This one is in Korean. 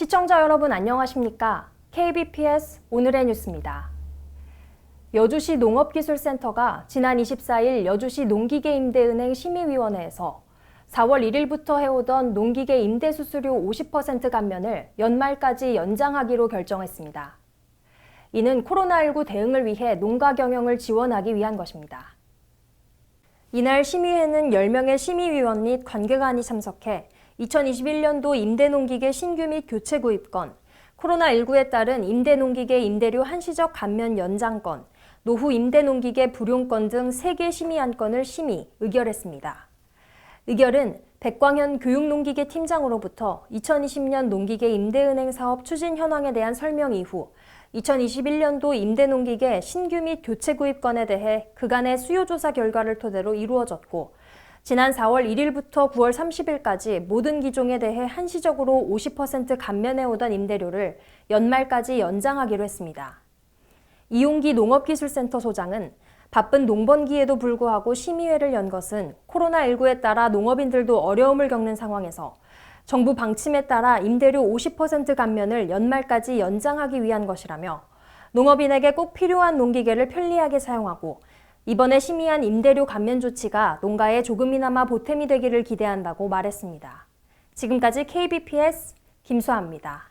시청자 여러분 안녕하십니까? KBPS 오늘의 뉴스입니다. 여주시 농업기술센터가 지난 24일 여주시 농기계임대은행 심의위원회에서 4월 1일부터 해오던 농기계 임대 수수료 50% 감면을 연말까지 연장하기로 결정했습니다. 이는 코로나19 대응을 위해 농가 경영을 지원하기 위한 것입니다. 이날 심의회는 10명의 심의위원 및 관계관이 참석해 2021년도 임대농기계 신규 및 교체 구입권, 코로나19에 따른 임대농기계 임대료 한시적 감면 연장권, 노후 임대농기계 불용권 등 3개 심의 안 건을 심의, 의결했습니다. 의결은 백광현 교육농기계 팀장으로부터 2020년 농기계 임대은행 사업 추진 현황에 대한 설명 이후 2021년도 임대농기계 신규 및 교체 구입 건에 대해 그간의 수요조사 결과를 토대로 이루어졌고 지난 4월 1일부터 9월 30일까지 모든 기종에 대해 한시적으로 50% 감면해 오던 임대료를 연말까지 연장하기로 했습니다. 이용기 농업기술센터 소장은 바쁜 농번기에도 불구하고 심의회를 연 것은 코로나19에 따라 농업인들도 어려움을 겪는 상황에서 정부 방침에 따라 임대료 50% 감면을 연말까지 연장하기 위한 것이라며 농업인에게 꼭 필요한 농기계를 편리하게 사용하고 이번에 심의한 임대료 감면 조치가 농가에 조금이나마 보탬이 되기를 기대한다고 말했습니다. 지금까지 KBPS 김수아입니다.